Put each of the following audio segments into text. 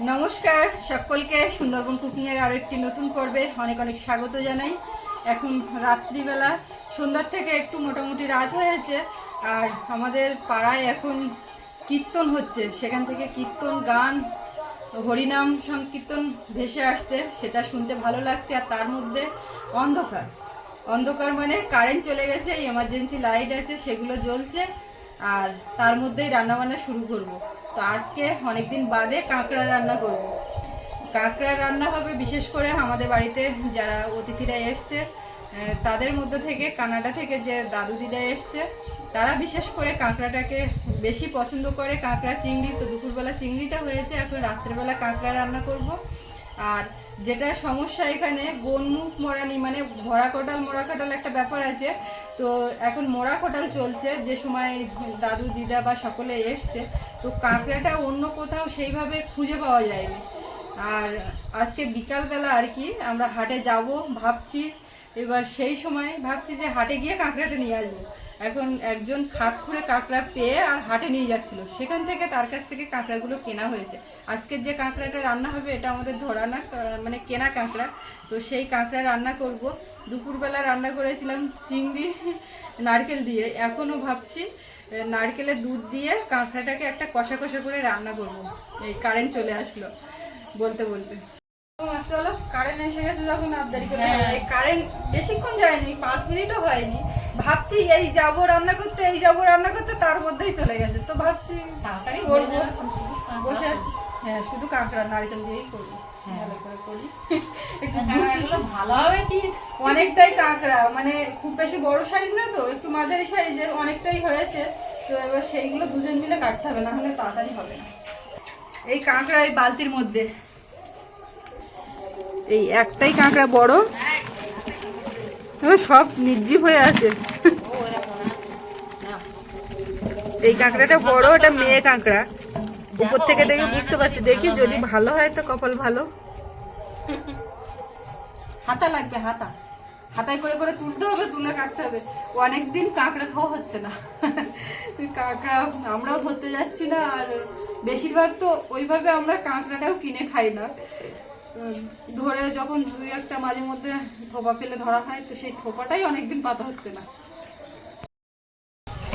নমস্কার, সকলকে সুন্দরবন কুকিং এর আরও একটি নতুন পর্বে অনেক অনেক স্বাগত জানাই। এখন রাত্রিবেলা, সন্ধ্যার থেকে একটু মোটামুটি রাত হয়েছে আর আমাদের পাড়ায় এখন কীর্তন হচ্ছে। সেখান থেকে কীর্তন, গান, হরিনাম সংকীর্তন ভেসে আসছে, সেটা শুনতে ভালো লাগছে, আর তার মধ্যে অন্ধকার। অন্ধকার মানে কারেন্ট চলে গেছে এমার্জেন্সি লাইট আছে, সেগুলো জ্বলছে। আর তার মধ্যেই রান্নাবান্না শুরু করব। তো আজকে অনেকদিন বাদে কাঁকড়া রান্না করব। কাঁকড়া রান্না হবে বিশেষ করে আমাদের বাড়িতে যারা অতিথিরা এসছে তাদের মধ্যে থেকে, কানাডা থেকে যে দাদু দিদা এসছে, তারা বিশেষ করে কাঁকড়াটাকে বেশি পছন্দ করে। কাঁকড়া চিংড়ি, তো দুপুরবেলা চিংড়িটা হয়েছে, এখন রাত্রেবেলা কাঁকড়া রান্না করব। আর যেটা সমস্যা এখানে, গোনমুখ মরানি মানে ভরা কোটাল মরা কোটাল একটা ব্যাপার আছে তো এখন মোড়া কোটাল চলছে, যে সময় দাদু, দিদা বা সকলে এসছে, তো কাঁকড়াটা অন্য কোথাও সেইভাবে খুঁজে পাওয়া যায়নি। আর আজকে বিকালবেলা আর কি আমরা হাটে যাব ভাবছি, এবার সেই সময় ভাবছি যে হাটে গিয়ে কাঁকড়াটা নিয়ে আসব। এখন একজন খাট খুঁড়ে কাঁকড়া পেয়ে আর হাটে নিয়ে যাচ্ছিল। সেখান থেকে তার কাছ থেকে কাঁকড়াগুলো কেনা হয়েছে। আজকের যে কাঁকড়াটা রান্না হবে, এটা আমাদের ধরা না মানে কেনা কাঁকড়া। তো সেই কাঁকড়া রান্না করব। দুপুরবেলা রান্না করেছিলাম চিংড়ি নারকেল দিয়ে। এখনও ভাবছি নারকেলের দুধ দিয়ে কাঁকড়াটাকে একটা কষা কষা করে রান্না করব। এই কারেন্ট চলে আসলো বলতে বলতে। চলো কারেন্ট এসে গেছে যখন আবদারি করে কারেন্ট বেশিক্ষণ যায়নি পাঁচ মিনিটও হয়নি। ভাবছি এই যাব রান্না করতে এই যাব রান্না করতে তার মধ্যেই চলে গেছে। তো ভাবছি। হয়ে বসে আছি। হ্যাঁ শুধু কাঁকড়া নারকেল দিয়েই করব। অনেকটাই কাঁকড়া মানে খুব বেশি বড় সাইজ না তো, একটু মাঝারি সাইজের অনেকটাই হয়েছে। তো এবার সেইগুলো দুজন মিলে কাটতে হবে, না হলে তাড়াতাড়ি হবে না। এই কাঁকড়া এই বালতির মধ্যে। এই একটাই কাঁকড়া বড়। সব নির্জীব হয়ে আছে। এই কাঁকড়াটা বড় ওটা মেয়ে কাঁকড়া। উপর থেকে দেখে বুঝতে পারছি। দেখি যদি ভালো হয় তো কপাল ভালো। হাতা লাগবে, হাতা। হাতায় করে করে তুলতে হবে, তুলে কাটতে হবে। অনেকদিন কাঁকড়া খাওয়া হচ্ছে না। কাঁকড়া, আমরাও ধরতে যাচ্ছি না, আর বেশিরভাগ তো ওইভাবে আমরা কাঁকড়াটাও কিনে খাই না। ধরে যখন দুই একটা মাঝে মধ্যে থোপা ফেলে ধরা হয়, তো সেই থোপাটাই অনেকদিন পাতা হচ্ছে না।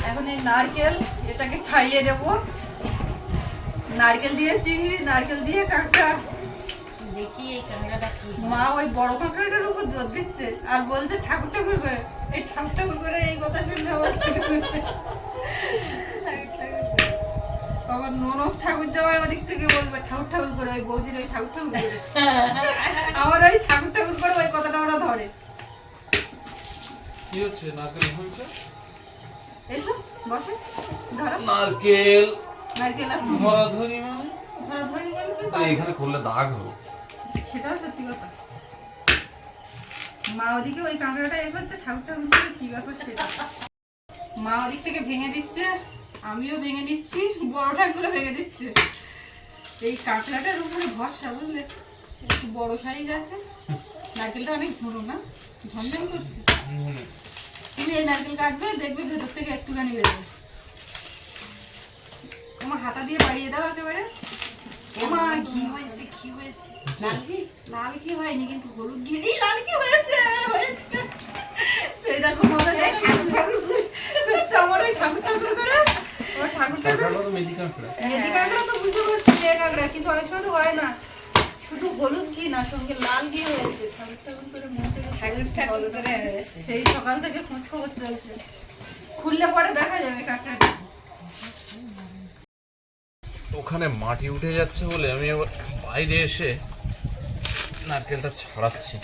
এখন এই নারকেল, এটাকে ছাড়িয়ে দেবো নারকেল দিয়ে চিংড়ি, নারকেল দিয়ে কাঁকড়া। দেখি এই ক্যামেরাটা কি মা ওই বড় কাঁকড়াটার উপর জোর দিচ্ছে। আর বলছে ঠাকুর ঠাকুর করে এই ঠাকুর ঠাকুর করে এই কথা শুনলে আমার আবার ননদ ঠাকুর যাওয়ার ওদিক থেকে বলবে ঠাকুর ঠাকুর করে ওই বৌদির ওই ঠাকুর ঠাকুর করে। আমার ওই ঠাকুর ঠাকুর করে ওই কথাটা ওরা ধরে। কি হচ্ছে নারকেল হচ্ছে এসো বসো। ধরো। নারকেল। নারকেল আর ধরা ধরি মানে ধরো ধরি বলবে এখানে করলে দাগ হবে। সেটাও সত্যি কথা। মা ওদিকে ওই কাঁকড়াটা এ করছে ঠাকুর ঠাকুর করে কি ব্যাপার সেটা? মা ওদিক থেকে ভেঙে দিচ্ছে আমিও ভেঙে নিচ্ছি বড় ঠাকুরগুলো ভেঙে দিচ্ছে। এই কাঁকড়াটার উপরে ভরসা বুঝলে? একটু বড় সাইজ আছে। নারকেলটা অনেক ঝুড়ো না? ঝনঝন করছে। তুমি এই নারকেল কাটবে দেখবে ভেতর থেকে একটুখানি বেরোবে। তোমার হাতা দিয়ে বাড়িয়ে দাও একেবারে। ঘি হয়েছে ঘি হয়েছে? লাল কি হয়নি কিন্তু হলুদ ঘি এই লাল কি হয়েছে। দেখো ঠাকুর ঠাকুর আমার ঠাকুর ঠাকুর করে। ঠাকুর ঠাকুর মেজি কাঁকড়া। তো বুঝতে পারছি যে কাঁকড়া কিন্তু অনেক সময় তো হয় না। শুধু হলুদ ঘি না সঙ্গে লাল ঘি হয়েছে। ঠাকুর ঠাকুর করে মন থেকে ঠাকুর ঠাকুর করে সেই সকাল থেকে খোঁজ খবর চলছে। খুললে পরে দেখা যাবে কাঁকড়াটা। ওখানে মাটি উঠে যাচ্ছে বলে আমি বাইরে এসে নারকেলটা ছাড়াচ্ছি।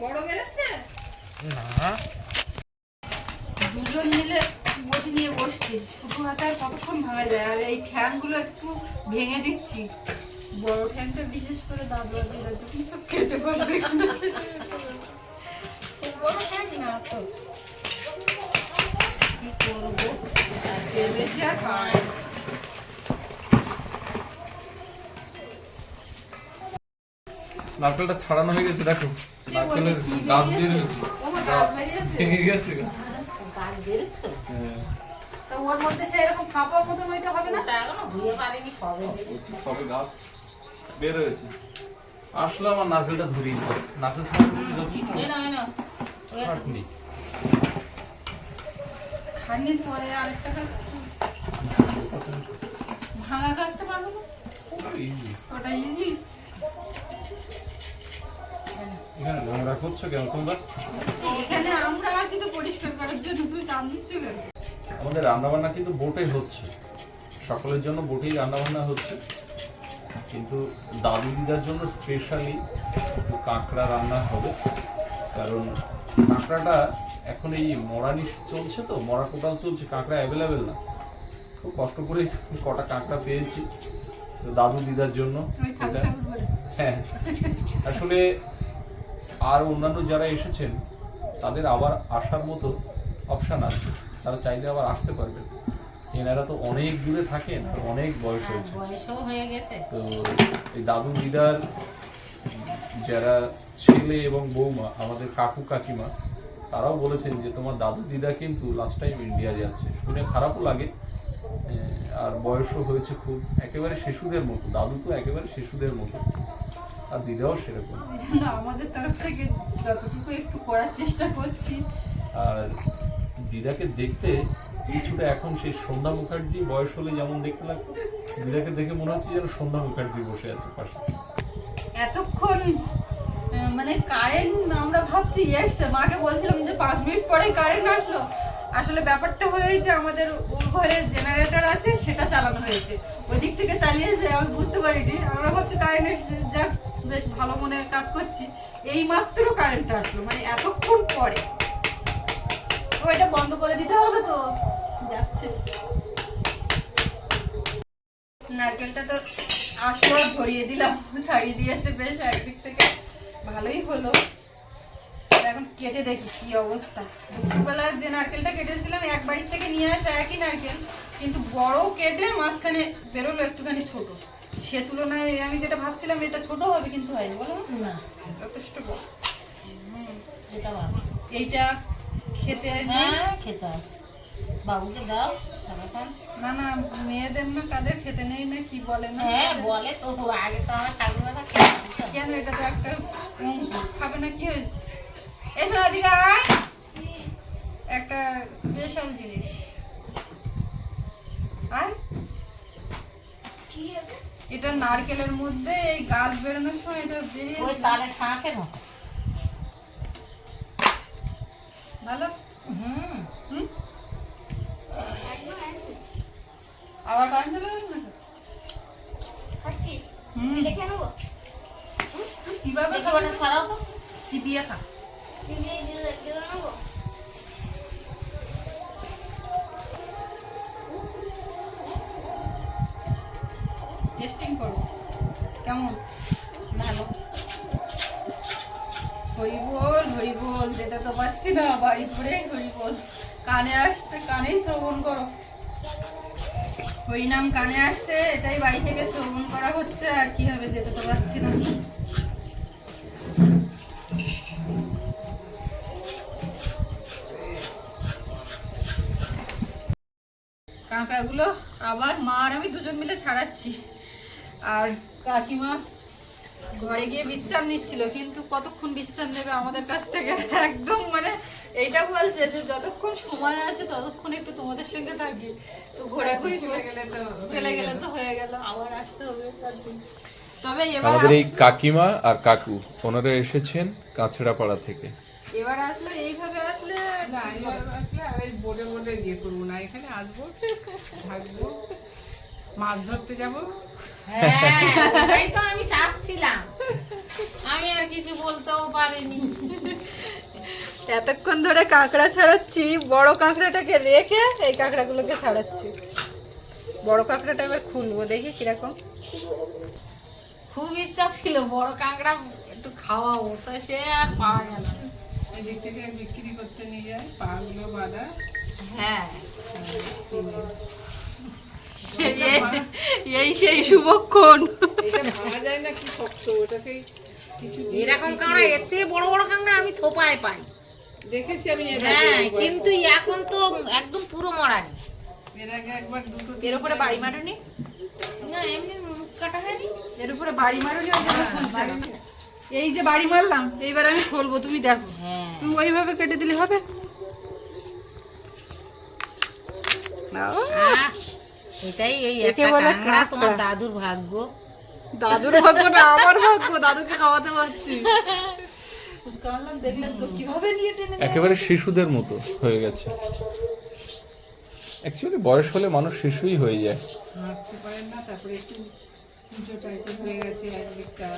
বড় বেরোচ্ছে? না। দুজন মিলে বটি নিয়ে বসছি। শুধু হাতে আর কতক্ষণ ভাঙা যায়? আর এই ঠ্যাংগুলো একটু ভেঙে দিচ্ছি বড় ঠ্যাংটা বিশেষ করে দাদু যখন সব খেতে পারবে বড় ঠ্যাং না তো। কি করব? বেশি আর খাওয়া যায় না। নারকেলটা ছাড়ানো হয়ে গেছে দেখো। নারকেলের গাছ বেরিয়েছে? ভেঙে গেছে। হ্যাঁ। ওর মধ্যে সেই এরকম ফাঁপা মতন ওইটা হবে না? ওটা পারিনি সবে সবে গাছ বের হয়েছে। আসলাম আর নারকেলটা নারকেল পরে আরেকটা ভাঙা কাজটা পারব ওটা ইজি এখানে নোংরা করছ কেন তোমরা? এখানে আমরা আছি তো পরিষ্কার করার জন্য তুই সামনে চলে আমাদের রান্নাবান্না কিন্তু বোটে হচ্ছে। সকলের জন্য বোটেই রান্নাবান্না হচ্ছে। কিন্তু দাদু দিদার জন্য স্পেশালি কাঁকড়া রান্না হবে। কারণ কাঁকড়াটা এখন এই মরানি চলছে তো মরা কোটাল চলছে কাঁকড়া অ্যাভেলেবেল না। খুব কষ্ট করে কটা কাঁকড়া পেয়েছি। দাদু দিদার জন্য এটা। হ্যাঁ। আসলে আর অন্যান্য যারা এসেছেন তাদের আবার আসার মতো অপশান আছে। তারা চাইলে আবার আসতে পারবেন। এনারা তো অনেক দূরে থাকেন আর অনেক বয়স হ্যাঁ, হয়েছে। হয়ে তো এই দাদু দিদার যারা ছেলে এবং বৌমা আমাদের কাকু কাকিমা তারাও বলেছেন যে তোমার দাদু দিদা কিন্তু লাস্ট টাইম ইন্ডিয়া যাচ্ছে। শুনে খারাপও লাগে। আর বয়সও হয়েছে খুব একেবারে শিশুদের মতো। দাদু তো একেবারে শিশুদের মতো। আর দিদাও সেরকম। না আমাদের তরফ থেকে যতটুকু একটু করার চেষ্টা করছি। আর দিদাকে দেখতে কিছুটা এখন সেই সন্ধ্যা মুখার্জি বয়স হলে যেমন দেখতে লাগতো দিদাকে দেখে মনে হচ্ছে যেন সন্ধ্যা মুখার্জি বসে আছে পাশে। এতক্ষণ মানে কারেন্ট আমরা ভাবছি এসছে মাকে বলছিলাম যে পাঁচ মিনিট পরে কারেন্ট আসলো। আসলে ব্যাপারটা হয়েছে আমাদের ওই ঘরে জেনারেটর আছে সেটা চালানো হয়েছে। ওই দিক থেকে চালিয়েছে আমি বুঝতে পারিনি। আমরা ভাবছি কারেন্টের যাক। বেশ ভালো মনে কাজ করছি। এই মাত্র কারেন্ট আসলো মানে এতক্ষণ পরে। ও, এটা বন্ধ করে দিতে হবে তো? যাচ্ছে। নারকেলটা তো আসলো ধরিয়ে দিলাম, ছাড়িয়ে দিয়েছে বেশ একদিক থেকে। ভালোই হলো। এখন কেটে দেখি কি অবস্থা। দুপুরবেলা যে নারকেলটা কেটেছিলাম, এক বাড়ির থেকে নিয়ে আসা একই নারকেল, কিন্তু বড় কেটে মাঝখানে বেরোলো একটুখানি ছোট। সে তুলনায় আমি যেটা ভাবছিলাম এটা ছোট হবে কিন্তু হয়নি বলো না? যথেষ্ট বড়। এটা এইটা খেতে হ্যাঁ খেতে আসে বাবুকে দাও না না মেয়েদের না কাদের খেতে নেই না কি বলে না? হ্যাঁ বলে তো আগে তো আমার ঠাকুমাটা কেন এটা তো একটা খাবে না কি হয়েছে? এদিকে আয়। একটা স্পেশাল জিনিস। আর এটা? নারকেলের মধ্যে এই গাছ বেরোনোর সময় এটা ওই তালের শ্বাসের মতো। ভালো? হুম। হুম? আবার টাইম না হুম। কীভাবে দেখি খাবে ওটা সরাও তো। চিবিয়ে খা। টেস্টিং কেমন? ভালো। হরি বল হরি বল যেতে তো পাচ্ছি না, বাড়ি পড়ে হরি বল কানে আসছে, কানেই শ্রবণ করো। হরিনাম কানে আসছে, এটাই বাড়ি থেকে শ্রবণ করা হচ্ছে, আর কি হবে, যেতে তো পাচ্ছি না। কাঁকড়াগুলো আবার মা আর আমি দুজন মিলে ছাড়াচ্ছি। আর কাকিমা ঘরে গিয়ে বিশ্রাম নিচ্ছিল কিন্তু কতক্ষণ বিশ্রাম নেবে আমাদের কাছ থেকে? একদম মানে এইটা বলছে যে যতক্ষণ সময় আছে ততক্ষণ একটু তোমাদের সঙ্গে থাকি। তো ঘোরাঘুরি চলে গেলে তো চলে গেলে। তো হয়ে গেল আবার আসতে হবে তবে এবার আমাদের এই কাকিমা আর কাকু ওনারা এসেছেন কাছড়াপাড়া থেকে। এবার আসলে এইভাবে আসলে না এবার আসলে আর এই বোর্ডে বোর্ডে ইয়ে করব না এখানে আসব থাকব। মাছ ধরতে যাব। হ্যাঁ তো আমি চাচ্ছিলাম। আমি আর কিছু বলতেও পারিনি। এতক্ষণ ধরে কাঁকড়া ছাড়াচ্ছি বড় কাঁকড়াটাকে রেখে এই কাঁকড়াগুলোকে ছাড়াচ্ছি। বড় কাঁকড়াটা এবার খুলবো দেখি কীরকম। খুব ইচ্ছা ছিল বড় কাঁকড়া একটু খাওয়াবো তো সে আর পাওয়া গেল না। এদিক থেকে বিক্রি করতে নিয়ে যায় পাগুলো বাঁধা। হ্যাঁ। এই- সেই শুভক্ষণ। এটা ভাঙা যায় না কি শক্ত ওটাকে কিছু দিয়ে এরকম কাঁকড়া? এর চেয়ে বড় বড় কাঁকড়া আমি থোপায় পাই। দেখেছি আমি হ্যাঁ কিন্তু এখন তো একদম পুরো মরানি এর আগে একবার দুটো এর উপরে বাড়ি মারুনি? না এমনি মুখ কাটা হয়নি। এর উপরে বাড়ি মারুনি ওই জন্য এই যে বাড়ি মারলাম এইবার আমি খুলবো তুমি দেখো। হ্যাঁ। তুমি ওইভাবে কেটে দিলে হবে? নাও। এটাই এই একটা কাঁকড়া তোমার দাদুর ভাগ্য। দাদুর ভাগ্য না আমার ভাগ্য দাদুকে খাওয়াতে পারছি। একেবারে শিশুদের মতো হয়ে গেছে। অ্যাকচুয়ালি বয়স হলে মানুষ শিশুই হয়ে যায়। হয়ে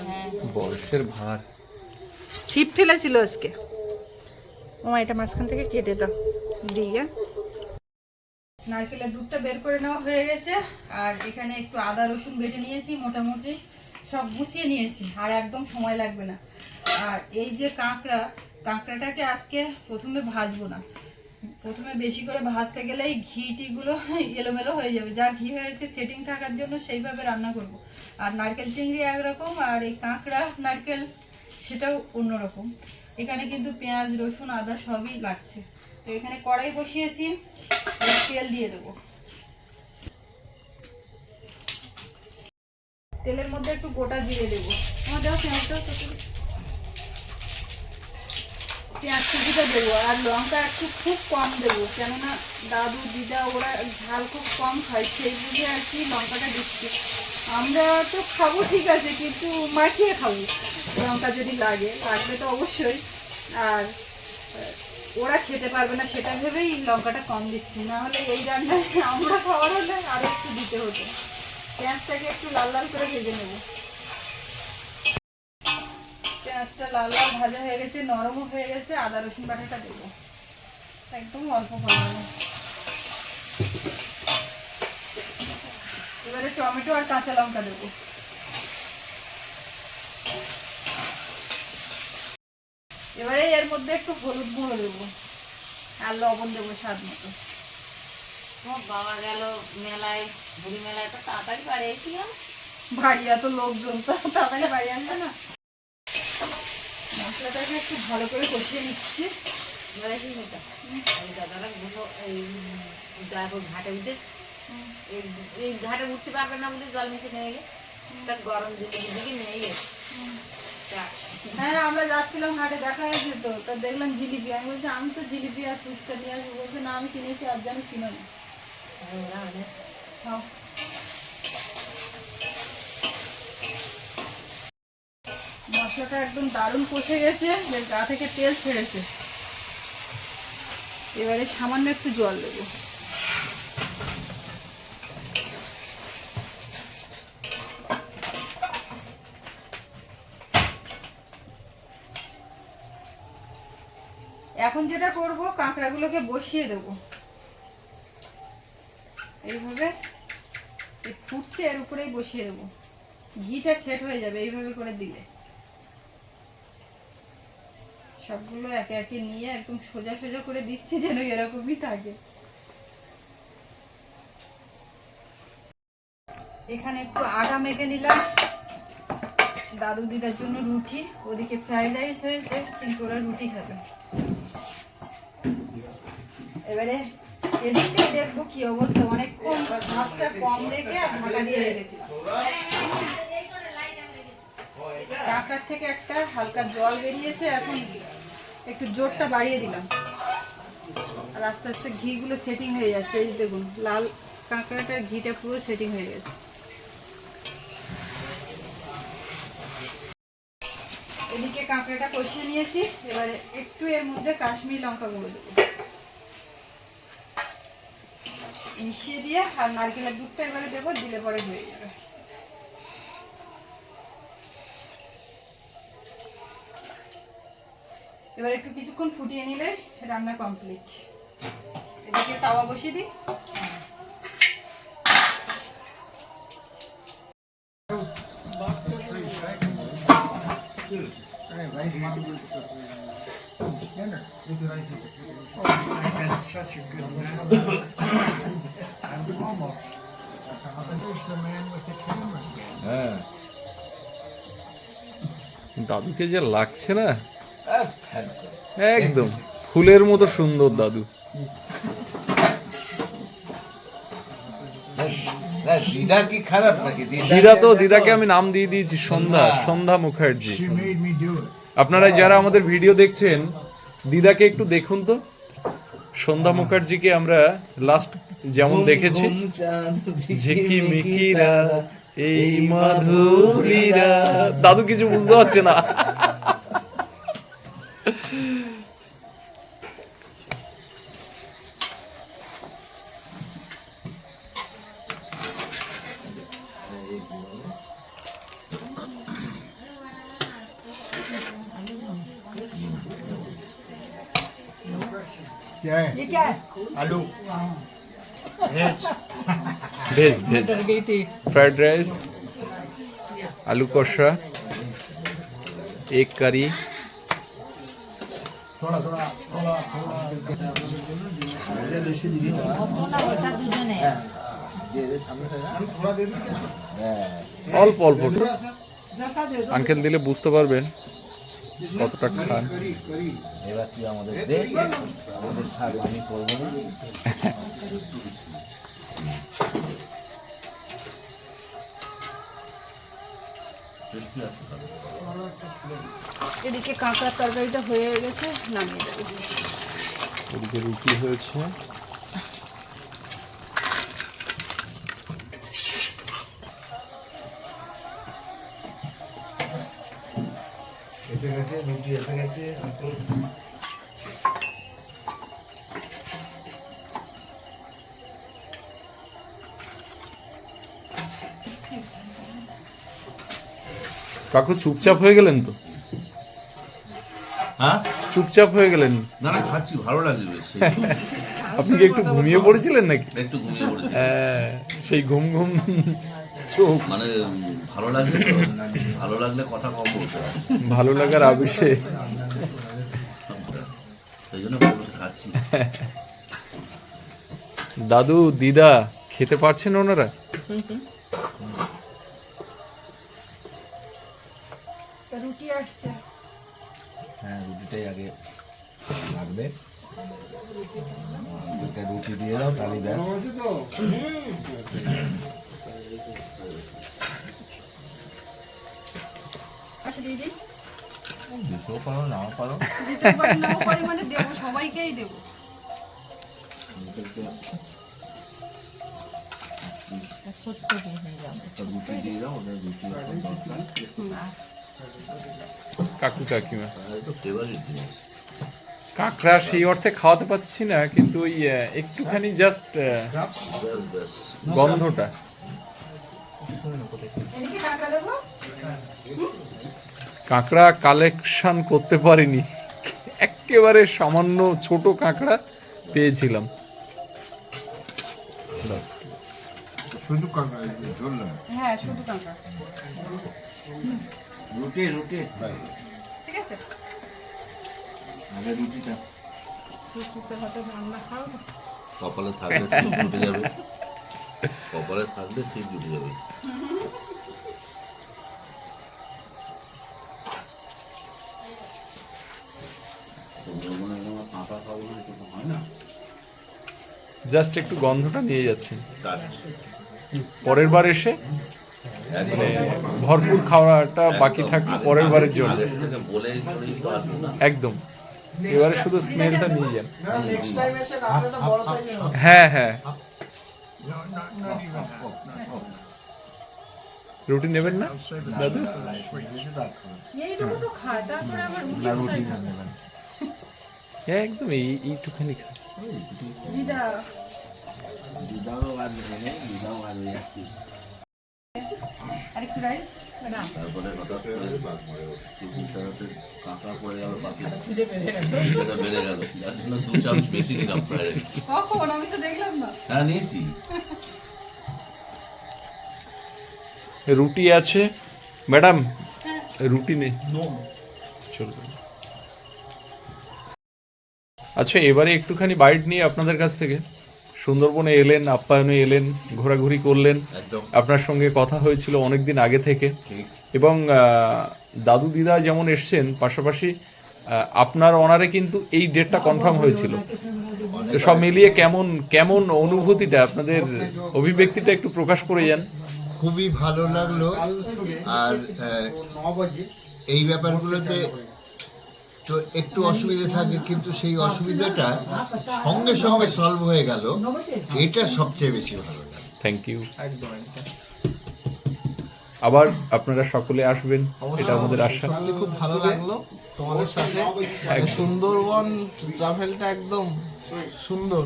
হ্যাঁ। বয়সের ভার। ছিপ ফেলেছিল আজকে। ও এটা মাঝখান থেকে কেটে দাও। দিয়ে নারকেলের দুধটা বের করে নেওয়া হয়ে গেছে। আর এখানে একটু আদা, রসুন বেটে নিয়েছি মোটামুটি। সব গুছিয়ে নিয়েছি, আর একদম সময় লাগবে না। আর এই যে কাঁকড়া, কাঁকড়াটাকে আজকে প্রথমে ভাজবো না। প্রথমে বেশি করে ভাজতে গেলে এই ঘি টিগুলো এলোমেলো হয়ে যাবে। যা ঘি হয়েছে সেটিং থাকার জন্য সেইভাবে রান্না করব। আর নারকেল চিংড়ি একরকম, আর এই কাঁকড়া, নারকেল সেটাও অন্যরকম। এখানে কিন্তু পেঁয়াজ, রসুন, আদা সবই লাগছে। তো এখানে কড়াই বসিয়েছি। তেল দিয়ে দেবো। তেলের মধ্যে একটু গোটা জিরে দেবো। আমার দেওয়া পেঁয়াজটাও পেঁয়াজ কুচিটা দেবো আর লঙ্কা একটু খুব কম দেবো কেননা দাদু দিদা ওরা ঝাল খুব কম খায় সেই বুঝে আর কি লঙ্কাটা দিচ্ছি। আমরা তো খাব ঠিক আছে কিন্তু মাখিয়ে খাব। লঙ্কা যদি লাগে লাগবে তো অবশ্যই। আর ওরা খেতে পারবে না, সেটা ভেবেই লঙ্কাটা কম দিচ্ছি। না হলে এই রান্নায় আমরা খাওয়ার হলে আরও একটু দিতে হতো। পেঁয়াজটাকে একটু লাল লাল করে ভেজে নেব। পেঁয়াজটা লাল লাল ভাজা হয়ে গেছে, নরমও হয়ে গেছে, আদা রসুন বাটাটা দেবো। একদম অল্প পরিমাণে। এবারে টমেটো আর কাঁচা লঙ্কা দেবো। এবারে এর মধ্যে একটু হলুদ গুঁড়ো দেবো আর লবণ দেবো স্বাদ মতো। তোমার বাবা গেল মেলায় বুড়ি মেলায় তো তাড়াতাড়ি বাড়ি এসেছিলাম বাড়ি এত লোকজন তো তাড়াতাড়ি বাড়ি আসবে না। মশলাটাকে একটু ভালো করে কষিয়ে নিচ্ছি। এবারে কি হতো দাদারা গুলো এই তারপর ঘাটে উঠে এই ঘাটে উঠতে পারবে না বলে জল নিচে নেমে গেছে। গরম দিকে দিকে নেই গেছে হ্যাঁ আমরা যাচ্ছিলাম হাটে দেখা গেছে তো। তা দেখলাম জিলিপি। আমি বলছি, আমি তো জিলিপি আর ফুচকা নিয়ে আসব। বলছে, না, আমি কিনেছি আর যেন কিনো না। খাও। মশলাটা একদম দারুণ কষে গেছে গা থেকে তেল ছেড়েছে। এবারে সামান্য একটু জল দেবো। এখন যেটা করব, কাঁকড়াগুলোকে বসিয়ে দেবো। এইভাবে এই ফুটছে, এর উপরেই বসিয়ে দেবো। ঘিটা সেট হয়ে যাবে এইভাবে করে দিলে। সবগুলো একে একে নিয়ে একদম সোজা সোজা করে দিচ্ছি যেন এরকমই থাকে। এখানে একটু আটা মেখে নিলাম। দাদু দিদার জন্য রুটি, ওদিকে ফ্রাইড রাইস হয়েছে, কিন্তু ওরা রুটি খাবে। এবারে এদিকে দেখব কি অবস্থা। অনেকক্ষণ ভাতটা কম রেখে ঢাকা দিয়ে রেখেছিলাম। কাঁকড়ার থেকে একটা হালকা জল বেরিয়েছে, এখন একটু জোরটা বাড়িয়ে দিলাম। আর আস্তে আস্তে ঘিগুলো সেটিং হয়ে যাচ্ছে। এই দেখুন, লাল কাঁকড়াটার ঘিটা পুরো সেটিং হয়ে গেছে। এদিকে কাঁকড়াটা কষিয়ে নিয়েছি। এবারে একটু এর মধ্যে কাশ্মীর লঙ্কা গুঁড়ো দেবো। মিশিয়ে দিয়ে আর নারকেলের দুধটা এবারে দেবো, দিলে পরে হয়ে যাবে। এবার একটু কিছুক্ষণ ফুটিয়ে নিলে রান্না কমপ্লিট এদিকে তাওয়া বসিয়ে দিই। Such a good man. হ্যাঁ। দাদুকে যে লাগছে না? একদম। ফুলের মতো সুন্দর দাদু। দিদা কি খারাপ নাকি? দিদা তো দিদাকে আমি নাম দিয়ে দিয়েছি সন্ধ্যা সন্ধ্যা মুখার্জি. আপনারা যারা আমাদের ভিডিও দেখছেন দিদাকে একটু দেখুন তো। সন্ধ্যা মুখার্জিকে আমরা লাস্ট যেমন দেখেছি ঝিকি মিকিরা এই মাধুরীরা। দাদু কিছু বুঝতে পারছে না। Yeah. Hello. Veg veg fried rice আলু কষা এগ কারি অল্প অল্প। আঙ্কেল দিলে বুঝতে পারবেন। কতটা খান? এবার তুই আমাদের দে? আমাদের শাক আমি করব না। এদিকে কাঁকড়ার তরকারিটা হয়ে গেছে নামিয়ে দেবো। ওদিকে রুটি হয়েছে। এসে গেছে রুটি এসে গেছে কাকু চুপচাপ হয়ে গেলেন তো? হ্যাঁ? চুপচাপ হয়ে গেলেন। না না খাচ্ছি ভালো লাগে বেশ। আপনি কি একটু ঘুমিয়ে পড়েছিলেন নাকি? একটু ঘুমিয়ে পড়েছি। হ্যাঁ, সেই ঘুম ঘুম চোখ। মানে ভালো লাগলে ভালো লাগলে কথা কম বলতে ভালো লাগার আবেশে। সেই জন্য বসে বসে খাচ্ছি। দাদু দিদা খেতে পারছেন ওনারা? রুটি আসছে। হ্যাঁ রুটিটাই আগে লাগবে। একটা রুটি দিয়ে দাও তাহলে ব্যাস। আচ্ছা দিদি। দিতেও পারো নাও পারো। দিতে পারি নাও পারি মানে দেবো সবাইকেই দেবো। কাকু কাকিমা। কাঁকড়া সেই অর্থে খাওয়াতে পাচ্ছি না কিন্তু ওই একটুখানি জাস্ট গন্ধটা। কাঁকড়া কালেকশন করতে পারিনি। একেবারে সামান্য ছোট কাঁকড়া পেয়েছিলাম। শুধু কাঁকড়া হ্যাঁ শুধু কাঁকড়া। রুটি রুটি। ঠিক আছে? আগে রুটিটা। সুসুতে হাতে রান্না খাও। কপালে থাকলে ঠিক যাবে। কপালে থাকলে ঠিক উঠে যাবে। সুন্দরবনে তোমার কাঁচা খাব না এটা হয় না জাস্ট একটু গন্ধটা নিয়ে যাচ্ছি। পরের বার এসে মানে ভরপুর খাওয়াটা বাকি থাকল পরের বারের জন্য। একদম। এবারে শুধু স্মেলটা নিয়ে যান। হ্যাঁ হ্যাঁ. রুটি নেবেন না? দাদু? এইটুকু তো খায় তারপরে আবার রুটি? হ্যাঁ একদম এই এইটুখানি খা দিদা। দিদাও আর নেই দিদাও আর ওই এক piece। আর একটু রাইস না। তারপরে হঠাৎ করে দুটাতে কাঁকড়া পড়ে বাকি বেড়ে গেল যার জন্য দু চামচ বেশি নিলাম ফ্রাইড রাইস কখন? আমি তো দেখলাম না। হ্যাঁ নিয়েছি। রুটি আছে। ম্যাডাম রুটি নেই চলবে আচ্ছা এবারে একটুখানি বাইট নিয়ে আপনাদের কাছ থেকে। সুন্দরবনে এলেন আপ্যায়নে এলেন ঘোরাঘুরি করলেন। আপনার সঙ্গে কথা হয়েছিল অনেক দিন আগে থেকে। এবং দাদু দিদা যেমন এসছেন পাশাপাশি আপনার অনারে কিন্তু এই ডেটটা কনফার্ম হয়েছিল। সব মিলিয়ে কেমন কেমন অনুভূতিটা আপনাদের অভিব্যক্তিটা একটু প্রকাশ করে যান। খুবই ভালো লাগল। আর এই ব্যাপারগুলোতে তো একটু অসুবিধা থাকে কিন্তু সেই অসুবিধাটা সঙ্গে সঙ্গে সলভ হয়ে গেল। এটা সবচেয়ে বেশি ভালো লাগে। থ্যাংক ইউ একদম আবার আপনারা সকলে আসবেন এটা আমাদের আশা। সত্যি খুব ভালো লাগল তোমাদের সাথে। সুন্দরবন ট্রাভেলটা একদম সুন্দর।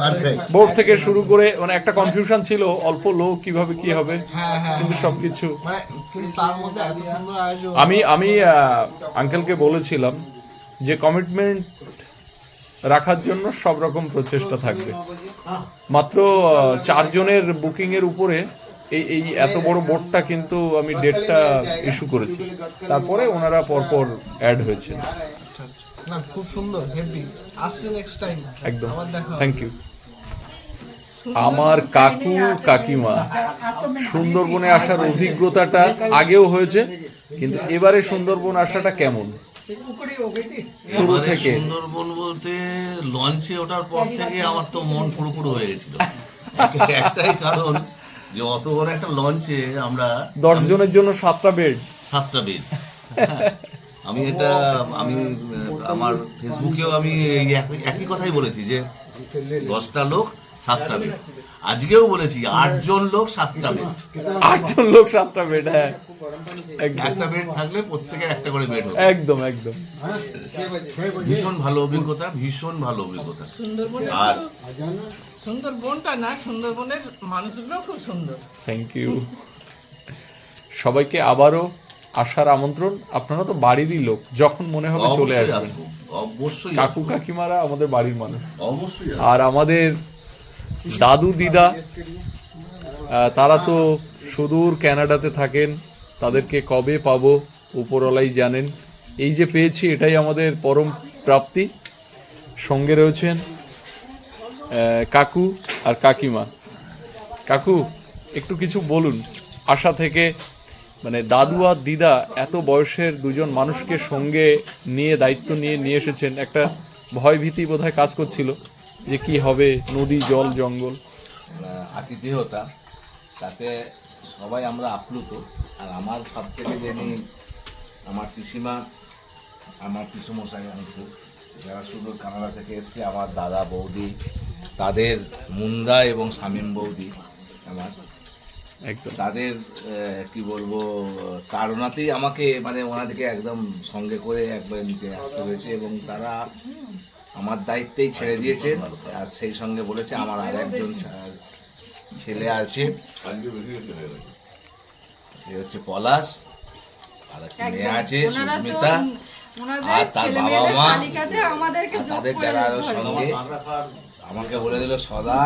পারফেক্ট বোর্ড থেকে শুরু করে মানে একটা কনফিউশন ছিল অল্প লোক কীভাবে কি হবে? হ্যাঁ হ্যাঁ কিন্তু সবকিছু মানে আমি আমি আঙ্কেলকে বলেছিলাম যে কমিটমেন্ট রাখার জন্য সব রকম প্রচেষ্টা থাকবে। মাত্র চারজনের বুকিং এর উপরে এই এই এত বড় বোর্ডটা কিন্তু আমি ডেটটা ইস্যু করেছি। তারপরে ওনারা পরপর অ্যাড হয়েছে। না খুব সুন্দর হেভি আসছে নেক্সট টাইম একদম। আবার দেখা থ্যাংক ইউ আমার কাকু কাকিমা সুন্দরবনে আসার অভিজ্ঞতাটা আগেও হয়েছে কিন্তু এবারে সুন্দরবন আসাটা কেমন? শুরু থেকে। সুন্দরবন বলতে লঞ্চে ওঠার পর থেকে আমার তো মন পুরোপুরো হয়ে গেছিল। একটাই কারণ যে অত বড় একটা লঞ্চে আমরা দশ জনের জন্য সাতটা বেড সাতটা বেড আমি এটা আমি আমার ফেসবুকেও আমি একই- একই কথাই বলেছি যে দশটা লোক সাতটা বেড আজকেও বলেছি আটজন লোক সাতটা বেড আটজন লোক সাতটা বেড হ্যাঁ। একটা বেড থাকলে প্রত্যেকের একটা করে বেড হবে। একদম একদম। ভীষণ ভালো অভিজ্ঞতা ভীষণ ভালো অভিজ্ঞতা। আর সুন্দরবনটা না সুন্দরবনের মানুষগুলো খুব সুন্দর। থ্যাংক ইউ সবাইকে আবারও আসার আমন্ত্রণ। আপনারা তো বাড়িরই লোক যখন মনে হবে চলে আসবেন। অবশ্যই কাকু কাকিমারা আমাদের বাড়ির মানুষ। অবশ্যই আর আমাদের দাদু দিদা তারা তো সুদূর ক্যানাডাতে থাকেন, তাদেরকে কবে পাবো উপরওয়ালাই জানেন। এই যে পেয়েছি, এটাই আমাদের পরম প্রাপ্তি। সঙ্গে রয়েছেন কাকু আর কাকিমা। কাকু, একটু কিছু বলুন, আশা থেকে মানে দাদু আর দিদা এত বয়সের দুজন মানুষকে সঙ্গে নিয়ে, দায়িত্ব নিয়ে নিয়ে এসেছেন, একটা ভয় ভীতি বোধহয় কাজ করছিল। যে কি হবে নদী জল জঙ্গল? আতিথেয়তা তাতে সবাই আমরা আপ্লুত। আর আমার সব থেকে যিনি আমার পিসিমা আমার পিসুমশাই অংশ যারা শুধু কানাডা থেকে এসছে আমার দাদা বৌদি তাদের মুন্দা এবং শামীম বৌদি আমার। একদম। তাদের কি বলব তাড়নাতেই আমাকে মানে ওনাদেরকে একদম সঙ্গে করে একবার নিতে আসতে হয়েছে এবং তারা আমার দায়িত্বেই ছেড়ে দিয়েছেন আর সেই সঙ্গে বলেছে আমার আর একজন ছেলে আছে। সে হচ্ছে পলাশ আর একটা মেয়ে আছে সুস্মিতা আর তার বাবা মা তাদের যারা সঙ্গে আমাকে বলে দিল সদা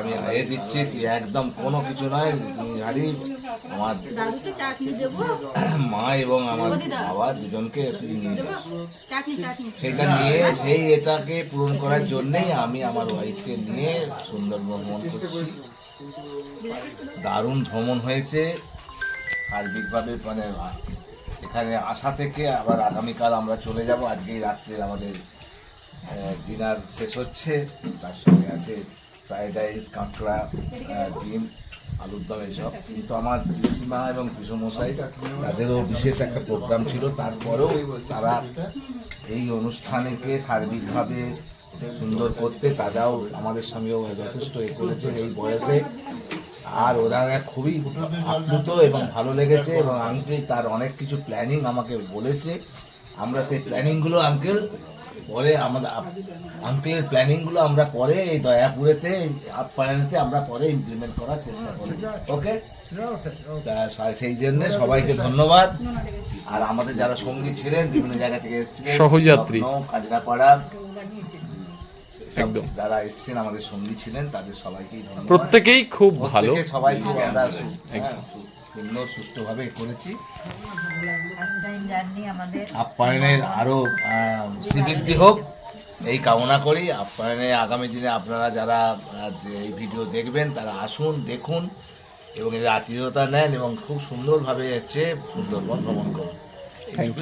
আমি এ দিচ্ছি তুই একদম কোনো কিছু নয় তুমি খালি আমার দাদুকে চাটনি দেবো। মা এবং আমার বাবা দুজনকে সেটা নিয়ে সেই এটাকে পূরণ করার জন্যেই আমি আমার ওয়াইফকে নিয়ে সুন্দরবন ভ্রমণ করছি। দারুণ ভ্রমণ হয়েছে। সার্বিকভাবে মানে এখানে আসা থেকে আবার আগামীকাল আমরা চলে যাব। আজকেই রাত্রে আমাদের ডিনার শেষ হচ্ছে। তার সঙ্গে আছে ফ্রাইড রাইস কাঁকড়া ডিম। আলুর দম এসব। কিন্তু আমার পিসিমা এবং পিসমশাই তাদেরও বিশেষ একটা প্রোগ্রাম ছিল। তারপরেও তারা এই অনুষ্ঠানকে সার্বিকভাবে সুন্দর করতে তারাও আমাদের সঙ্গেও যথেষ্ট এ করেছে এই বয়সে। আর ওরা খুবই আপ্লুত এবং ভালো লেগেছে এবং আঙ্কেল তার অনেক কিছু প্ল্যানিং আমাকে বলেছে। আমরা সেই প্ল্যানিংগুলো আঙ্কেল পরে আমাদের আঙ্কেলের প্ল্যানিংগুলো আমরা পরে এই দয়াপুরেতে আপ্যায়নেতে আমরা পরে ইমপ্লিমেন্ট করার চেষ্টা করি। ওকে সেই জন্য সবাইকে ধন্যবাদ। আর আমাদের যারা সঙ্গী ছিলেন বিভিন্ন জায়গা থেকে এসেছিলেন সহযাত্রী। কাজরাপাড়া একদম। যারা এসেছেন আমাদের সঙ্গী ছিলেন তাদের সবাইকেই প্রত্যেকেই খুব ভালো। সবাই খুব আমরা হ্যাঁ, সুন্দর সুষ্ঠুভাবে করেছি। আপ্যায়নের আরও শ্রীবৃদ্ধি হোক এই কামনা করি। আপ্যায়নে আগামী দিনে আপনারা যারা এই ভিডিও দেখবেন তারা আসুন দেখুন এবং এদের আত্মীয়তা নেন এবং খুব সুন্দরভাবে হচ্ছে সুন্দরবন ভ্রমণ করুন। Thank you